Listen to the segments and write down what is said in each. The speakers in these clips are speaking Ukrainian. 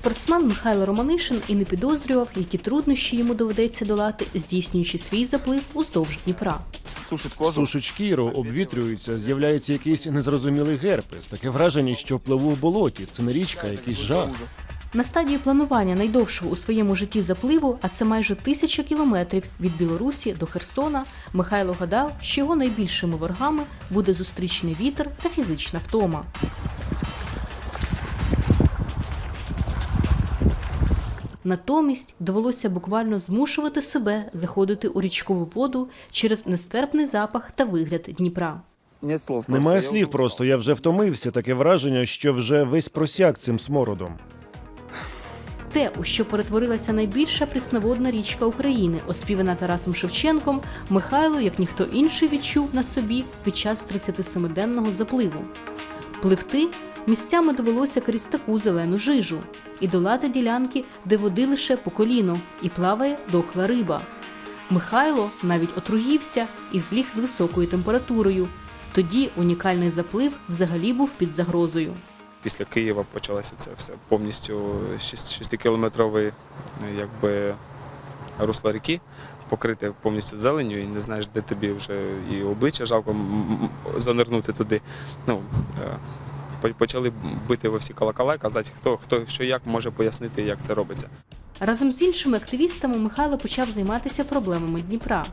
Спортсмен Михайло Романишин і не підозрював, які труднощі йому доведеться долати, здійснюючи свій заплив уздовж Дніпра. Сушить козу. Сушить шкіру, обвітрюється, з'являється якийсь незрозумілий герпес. Таке враження, що пливу в болоті. Це не річка, якийсь жах. На стадії планування найдовшого у своєму житті запливу, а це майже тисяча кілометрів від Білорусі до Херсона, Михайло гадав, що його найбільшими ворогами буде зустрічний вітер та фізична втома. Натомість довелося буквально змушувати себе заходити у річкову воду через нестерпний запах та вигляд Дніпра. Немає слів просто. Я вже втомився. Таке враження, що вже весь просяк цим смородом. Те, у що перетворилася найбільша прісноводна річка України, оспівана Тарасом Шевченком, Михайло, як ніхто інший, відчув на собі під час 37-денного запливу. Пливти місцями довелося крізь таку зелену жижу і долати ділянки, де води лише по коліно, і плаває дохла риба. Михайло навіть отруївся і зліг з високою температурою. Тоді унікальний заплив взагалі був під загрозою. Після Києва почалося це все повністю 6-кілометровий якби, русло ріки, покрите повністю зеленю, і не знаєш, де тобі вже і обличчя жалко занирнути туди. Ну, е, почали бити во всі колокола, казати, хто, хто що як може пояснити, як це робиться. Разом з іншими активістами Михайло почав займатися проблемами Дніпра.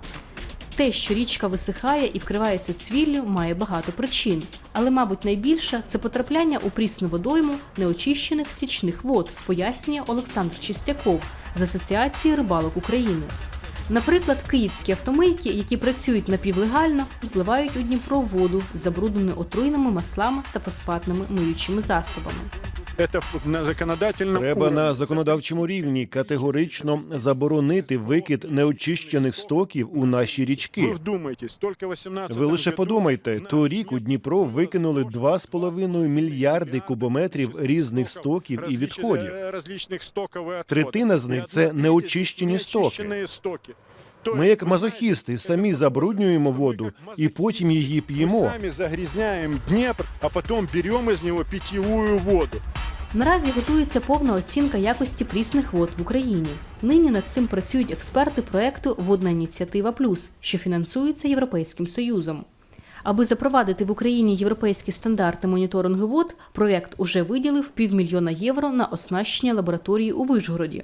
Те, що річка висихає і вкривається цвіллю, має багато причин. Але, мабуть, найбільша це потрапляння у прісну водойму неочищених стічних вод, пояснює Олександр Чистяков з Асоціації рибалок України. Наприклад, київські автомийки, які працюють напівлегально, зливають у Дніпро воду, забруднену отруйними маслами та фосфатними миючими засобами Это на законодательном Треба уровне. на законодавчому рівні категорично заборонити викид неочищених стоків у наші Вы річки. вдумайтесь, только 18 Ви лише подумайте, торік у Дніпро викинули 2,5 мільярди кубометрів різних стоків і відходів. Различных стоков и отходов. Третина з них Ни це одной неочищені стоки. неочищенные стоки. То Ми, есть, як вы мазохісти, самі забруднюємо воду і потім її Мы п'ємо. сами загрязняем Днепр, а потом берем из него питьевую воду. Наразі готується повна оцінка якості прісних вод в Україні. Нині над цим працюють експерти проекту Водна ініціатива Плюс, що фінансується Європейським Союзом. Аби запровадити в Україні європейські стандарти моніторингу вод, проект уже виділив півмільйона євро на оснащення лабораторії у Вишгороді.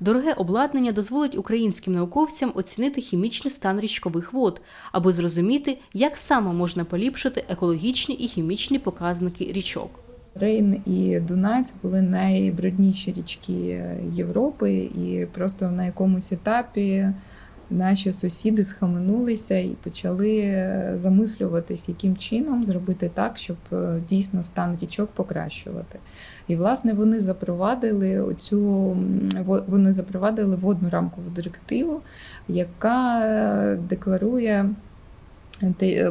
Дороге обладнання дозволить українським науковцям оцінити хімічний стан річкових вод, аби зрозуміти, як саме можна поліпшити екологічні і хімічні показники річок. Рейн і Дунай це були найбрудніші річки Європи, і просто на якомусь етапі наші сусіди схаменулися і почали замислюватись, яким чином зробити так, щоб е, дійсно стан річок покращувати. І власне вони запровадили оцю вони запровадили водну рамкову директиву, яка е, декларує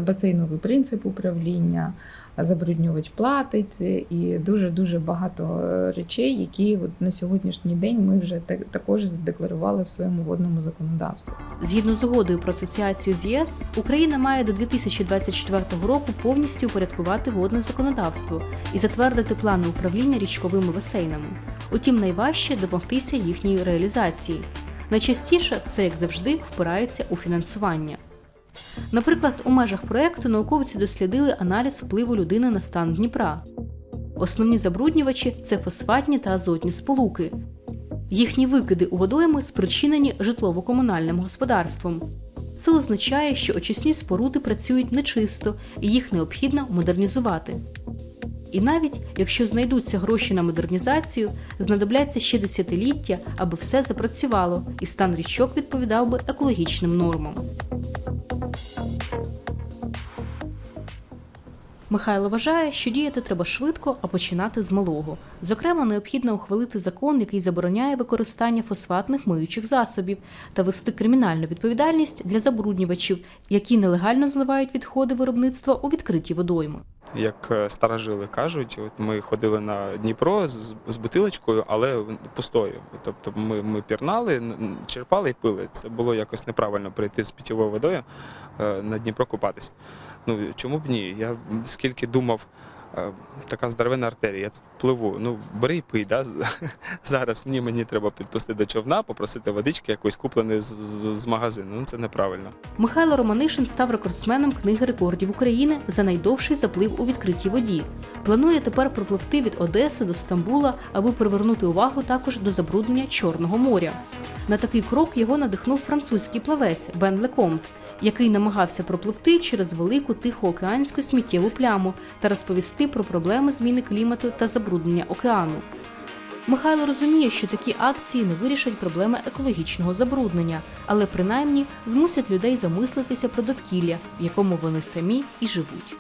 басейновий принцип управління, забруднювач платить і дуже дуже багато е, речей, які от на сьогоднішній день ми вже так- також задекларували в своєму водному законодавстві. Згідно з угодою про асоціацію з ЄС, Україна має до 2024 року повністю упорядкувати водне законодавство і затвердити плани управління річковими басейнами. Утім, найважче домогтися їхньої реалізації. Найчастіше все, як завжди, впирається у фінансування. Наприклад, у межах проекту науковці дослідили аналіз впливу людини на стан Дніпра. Основні забруднювачі це фосфатні та азотні сполуки. Їхні викиди у водойми спричинені житлово-комунальним господарством. Це означає, що очисні споруди працюють нечисто і їх необхідно модернізувати. І навіть якщо знайдуться гроші на модернізацію, знадобляться ще десятиліття, аби все запрацювало і стан річок відповідав би екологічним нормам. Михайло вважає, що діяти треба швидко, а починати з малого. Зокрема, необхідно ухвалити закон, який забороняє використання фосфатних миючих засобів та вести кримінальну відповідальність для забруднювачів, які нелегально зливають відходи виробництва у відкриті водойми. Як е, старожили кажуть, от ми ходили на Дніпро з, з бутилочкою, але пустою. Тобто ми, ми пірнали, черпали і пили. Це було якось неправильно прийти з питьовою водою е, на Дніпро купатись. Ну чому б ні? Я скільки думав така здоровенна артерія. Я тут пливу. Ну, бери і пий. Да? Зараз мені, мені треба підпустити до човна, попросити водички якоїсь купленої з, з, з магазину. Ну це неправильно. Михайло Романишин став рекордсменом книги рекордів України за найдовший заплив у відкритій воді. Планує тепер пропливти від Одеси до Стамбула, аби привернути увагу також до забруднення Чорного моря. На такий крок його надихнув французький плавець Бен Лекомт, який намагався пропливти через велику тихоокеанську сміттєву пляму та розповісти про проблеми зміни клімату та забруднення океану. Михайло розуміє, що такі акції не вирішать проблеми екологічного забруднення, але принаймні змусять людей замислитися про довкілля, в якому вони самі і живуть.